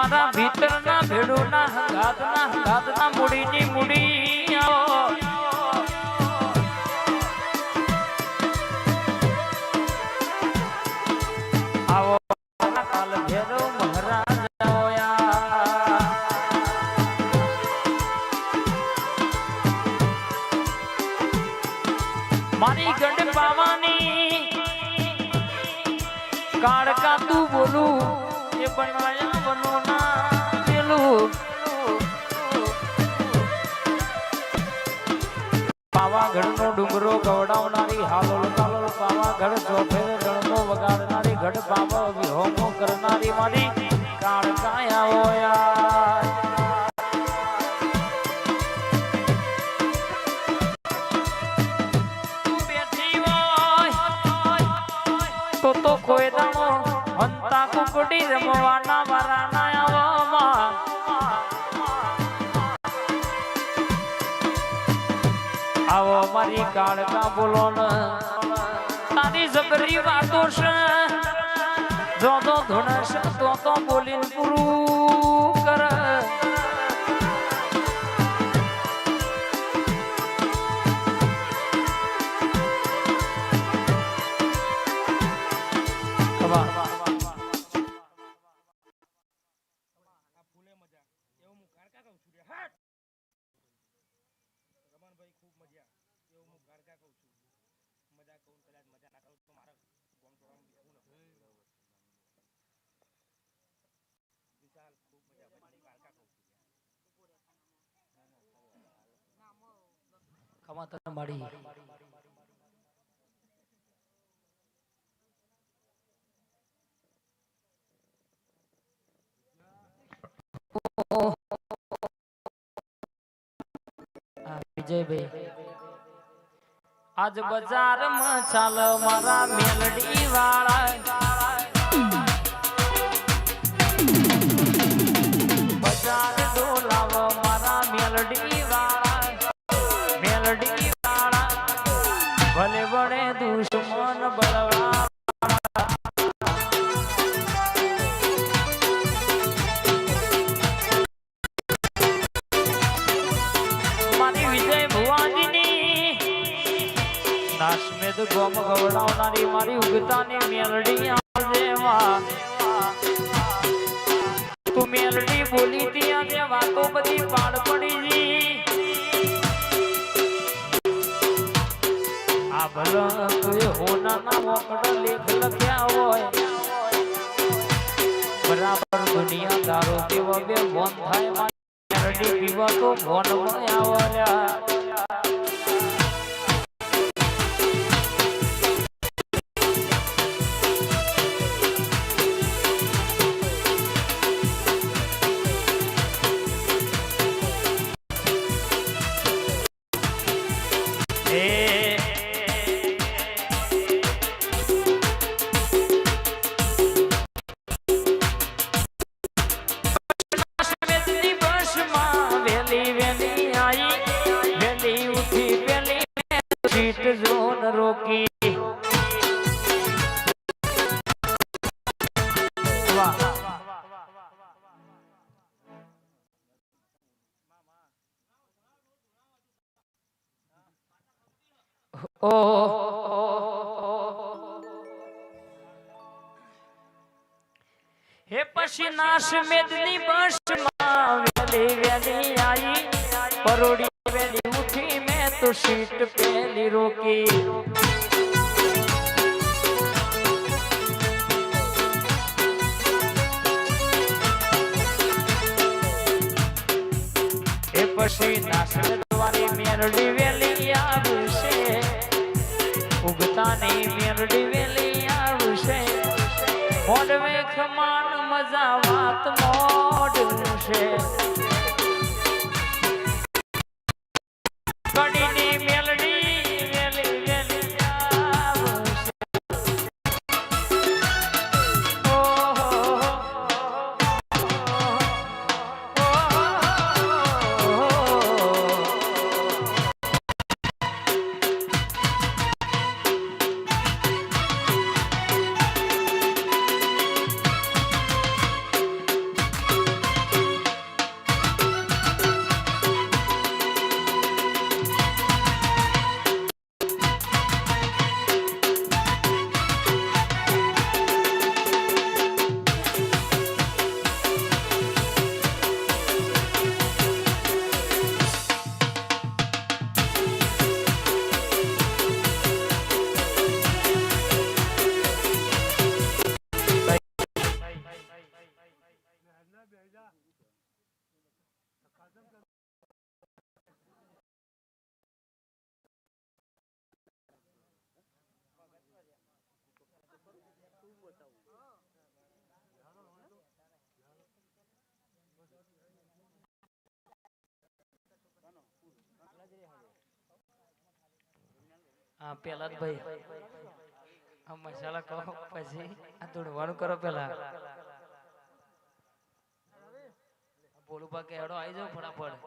મારા ભીતરના ભેડુના હંગાતના હંગાતના મૂડીની મૂડી. ગઢ બાબા વિહોમો કરનારી મારી તું બેઠી હોય. તો કોઈ દાણો હંતા કુકડી રમવાના વારાના આવો મારી કાળકા બોલો તારી જબરી વાતો છે. જો તો ધૂણસ તો તો બોલીને પૂરું કર. મજા એવું હું કારકા કહું છું રમણભાઈ ખૂબ મજા. એવું હું કારકા કહું છું. મજા કહું કદાચ મજા ના કરું તો મારે ગોમ ટોળામાં બેસવું ન વિશાલ ખૂબ મજા ભાઈ હું કારકા કહું છું મળી વિજયભાઈ. આજ બજારમાં ચાલ મારા મેલડી વાળા બરાબર દુનિયા દારો કેવો બે મોન થાય મારી. પીવા તો મોનમાં આવલ્યા ઓ હે પછી નાશ મેદની બસમાં વેલી વેલી આઈ, પરોડી વેલી ઉઠી મેં તો સીટ પેલી રોકી. એ પછી નાશ મેદવાની મેરડી વેલી આવશે ઉગતાની મેરડી વેલી આવશે. મોડવે ખમાન મજા વાત મોડ છે. હા, પેલા ભાઈ. મસાલા કહો પછી આ ધૂળવાનું કરો પેલા. બા કે હેડો આવી જાવ ફટાફટ.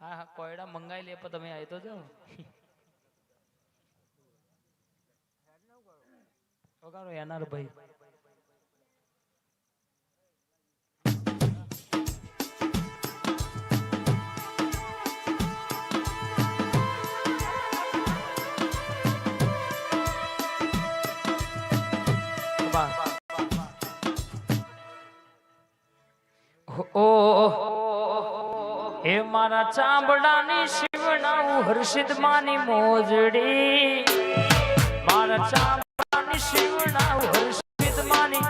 હા હા, કોયડા મંગાઈ લે, પણ તમે આવી તો જાઓ. વગાડો એનાર ભાઈ. મારા ચામડાની શિવનાવું હર્ષિત માની મોજડી. મારા ચામડાની શિવનાવું હર્ષિત માની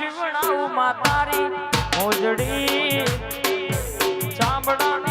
શિવડાવું માં તારી મોજડી ચામડાની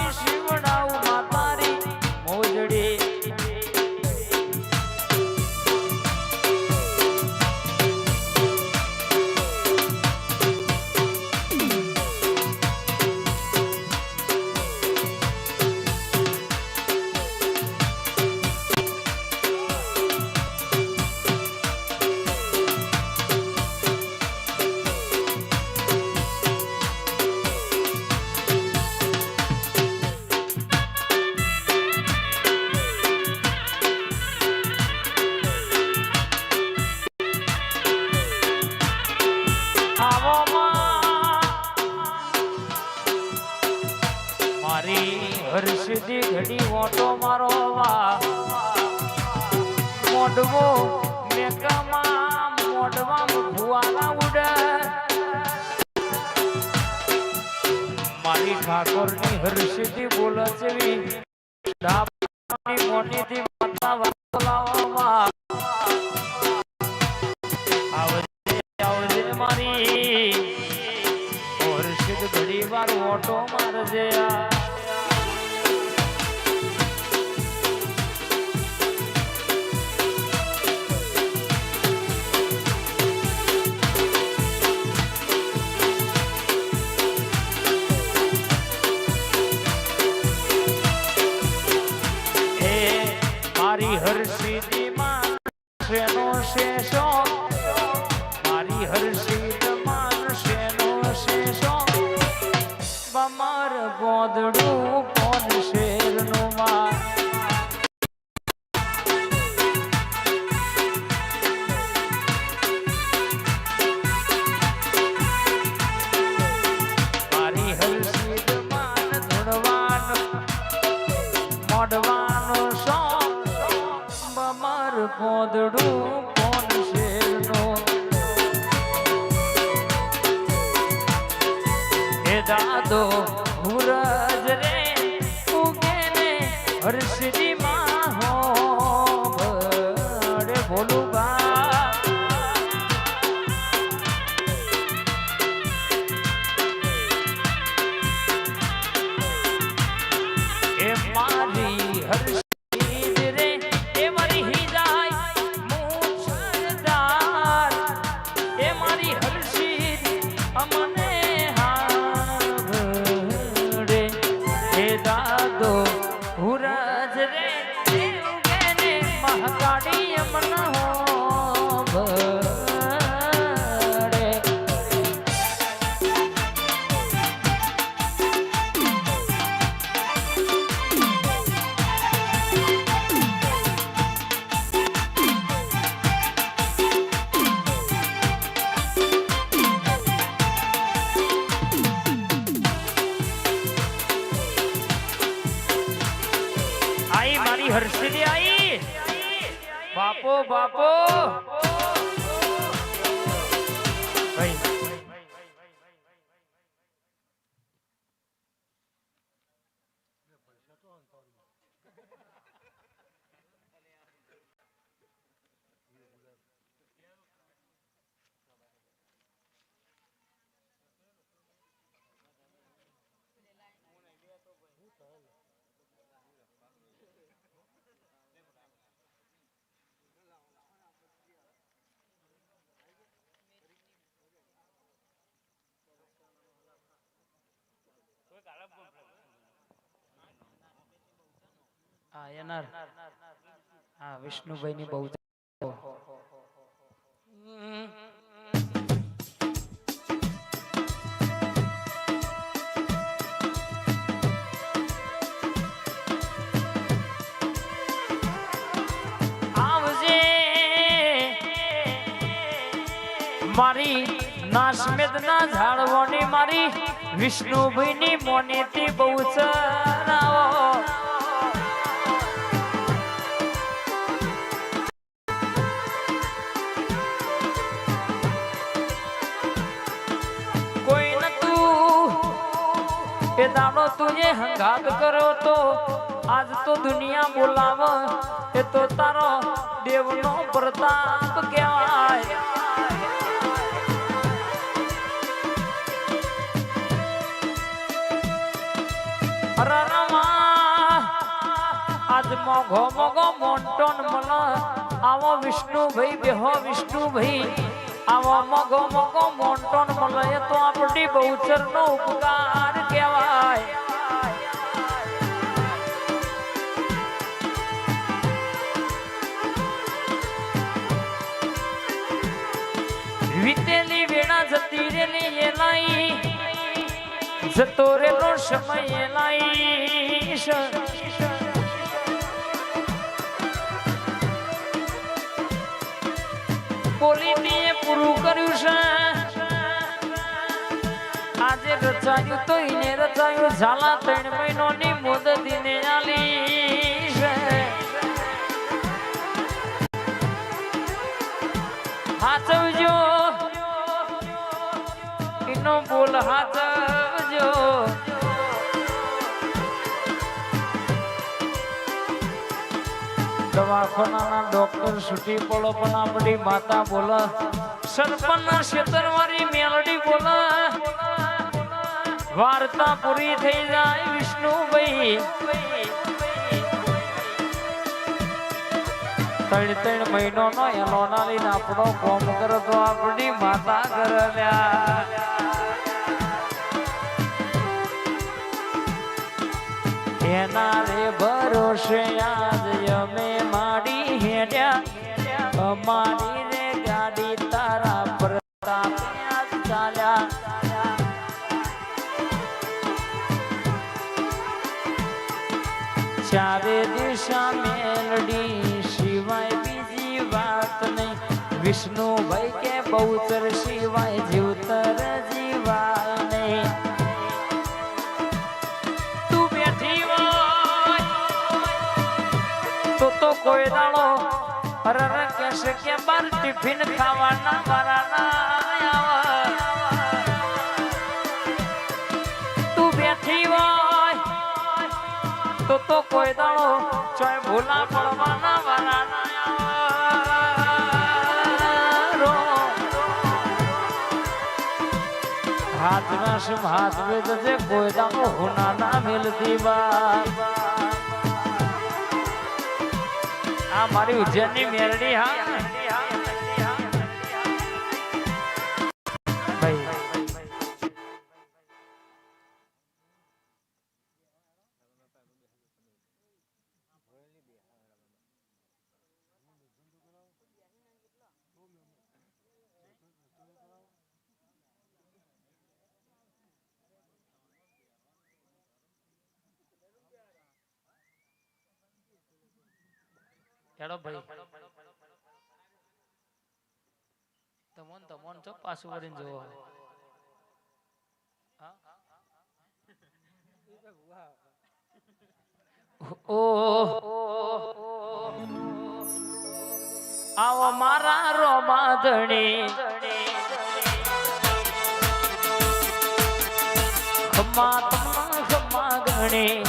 હર્ષદી ઘડી ઓટો મારો વા મોડવો મેકમાં મોડવામાં ભુવાના ઉડે. મારી ઠાકોરની હર્ષદી બોલે જેવી ડાબની મોટીથી માતા આવજે આવજે મારી. હર્ષિત ઘડી વાર ઓટો મારજે આ. lado. હા એનાર વિષ્ણુભાઈ ની બહુ મારી નાશમેદ ના ઝાડવાની મારી વિષ્ણુભાઈ ની મોનેતી બહુ ચરાવો. દાડો તુએ હંગાત કરો તો આજ તો દુનિયા બોલાવ, એ તો તારો દેવનો પ્રતાપ કહેવાય. આજ મોઘો મોઘો મોન્ટોન મન આવો વિષ્ણુભાઈ, બેહો વિષ્ણુભાઈ. આવો મોઘો મોઘો મોન્ટોન મળે તો આપણી બહુચર નો ઉપકાર કહેવાય વીતેલી વેળા જતી રેલી એલાઈ જતો રેલો સમય એલાઈ બોલી પૂરું કર્યું છે આજે રચાયું તો એને રચાયું ઝાલા ત્રણ મહિનોની મુદતીને આલી છે. હાચવજો. એનો બોલ હાચવજો. દવાખાનાના ડોક્ટર છૂટી પડો પણ આપણી માતા બોલા. સરપંચ ક્ષેત્રવાળી મેલડી બોલ. વાર્તા પૂરી થઈ જાય વિષ્ણુભાઈ. ત્રણ ત્રણ મહિનો નો એનો ના લઈને આપણો કોમ કરો તો આપણી માતા કરલ્યા એના રે ભરોસે આજ અમે માડી હેડ્યા. અમારી રે ગાડી તારા પ્રતાપ ચાલ્યા. ચારે દિશા મેલડી સિવાય બીજી વાત નહીં. વિષ્ણુભાઈ કે બહુતર સિવાય જીવતર જીવાય નહીં. તું તો તો કોઈ દાડો અરર કહેશે કે બાર ટિફિન ખાવાના બરાના તું તો તો કોઈ દાડો ચોય ભૂલા પડવાના હાથ ના શિવ હાથ વેદ છે કોઈ દાડો હુના હા. હેડો ભાઈ. તમોન તમોન છો પાછું વળીને જોવો ઓ આવો મારા રો બાંધણી. ખમા ગણી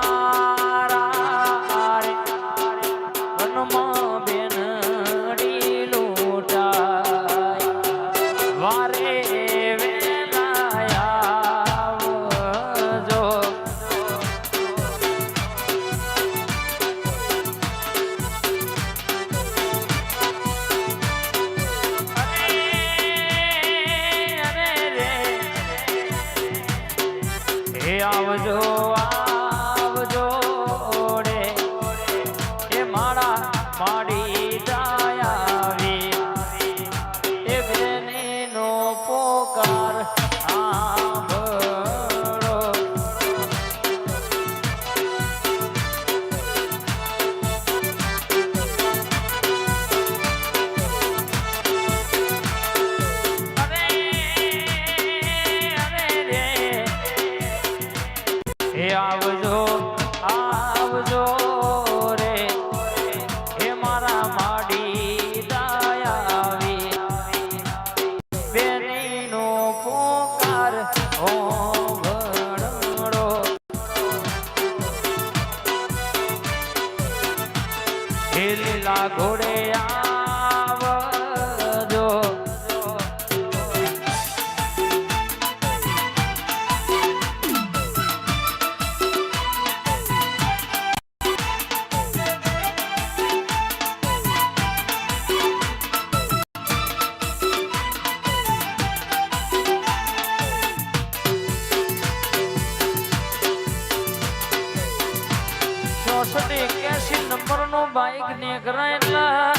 ચોસઠ એક્યાસી નંબરનું બાઈક નીકળેલા.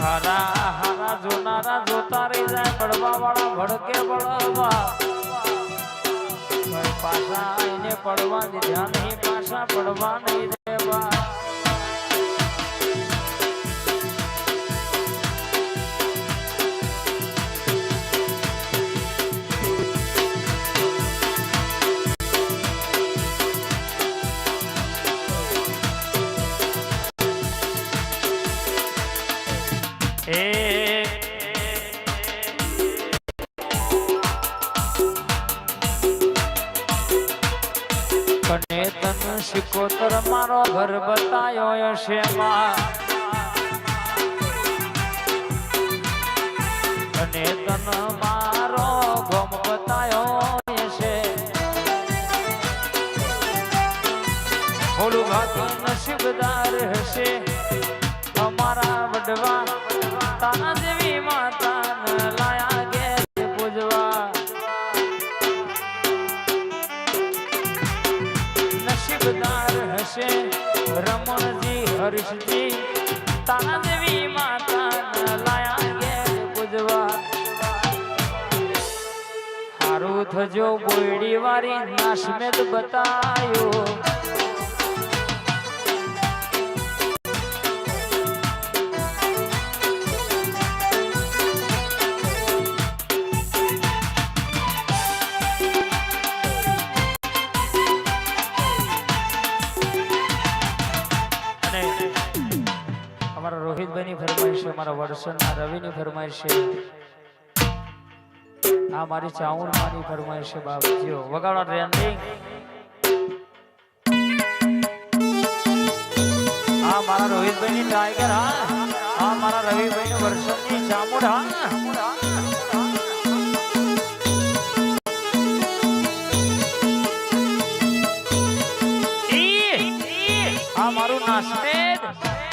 હારા હારા, જોનારા જોતા રહી જાય પડવા વાળા ભડકે ભાઈ પાછા એને પડવા દીધા નહીં પાછા પડવા નહીં દેવા તન મારો ઘર બતાયો છે અને તન મારો ગમ બતાયો છે. ઓલું ભાગ નસીબદાર હશે અમારા વડવા. હર્ષજી તાના દેવી માતા લાયા ઘેર પૂજવા હારું વારી નાશમેદ બતાયો. ફરમાઈશ વર્ષના રવિની ફરમાઈશ. છે આ મારી ચાઉણમાની ફરમાઈશ છે બાપજીઓ. વગાડો ટ્રેન્ડિંગ આ મારા રોહિતભાઈની ટાઈગર હા. આ મારા રવિભાઈ નું ચામુંડની ચામુડ હા આ મારું નાસ્મેદ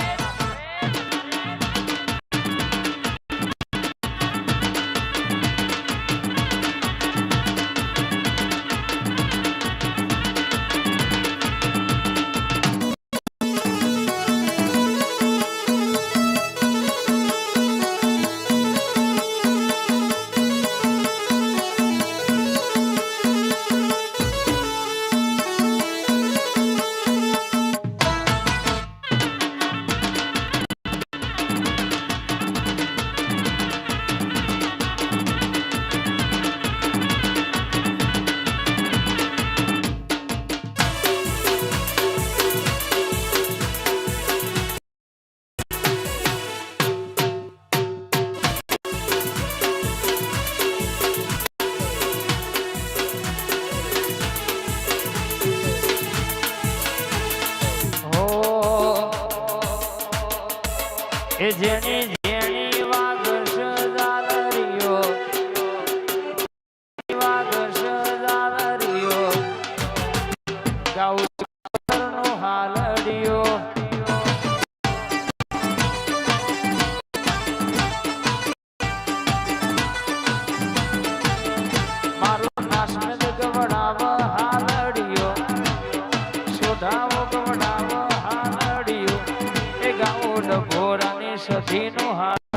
સધીનું હાલડીઓ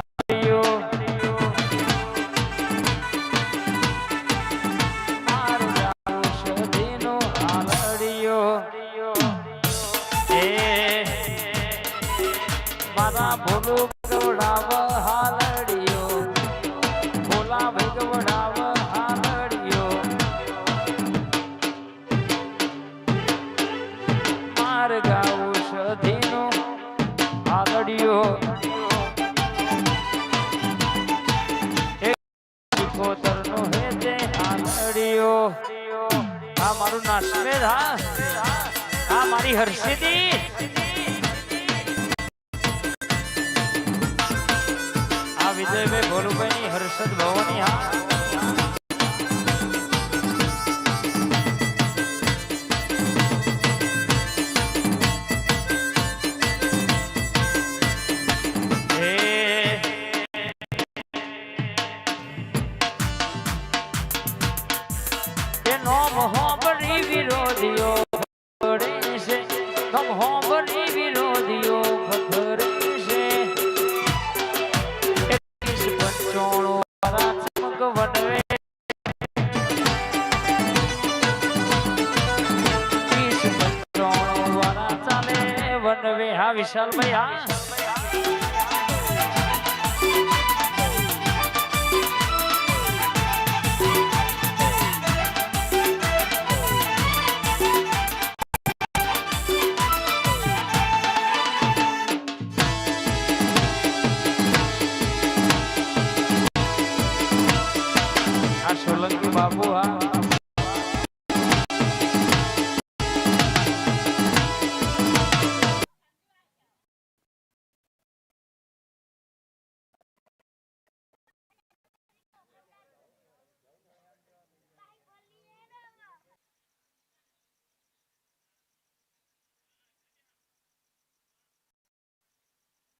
વિજયભાઈ ભોલુભાઈની હર્ષદ ભવાની હા.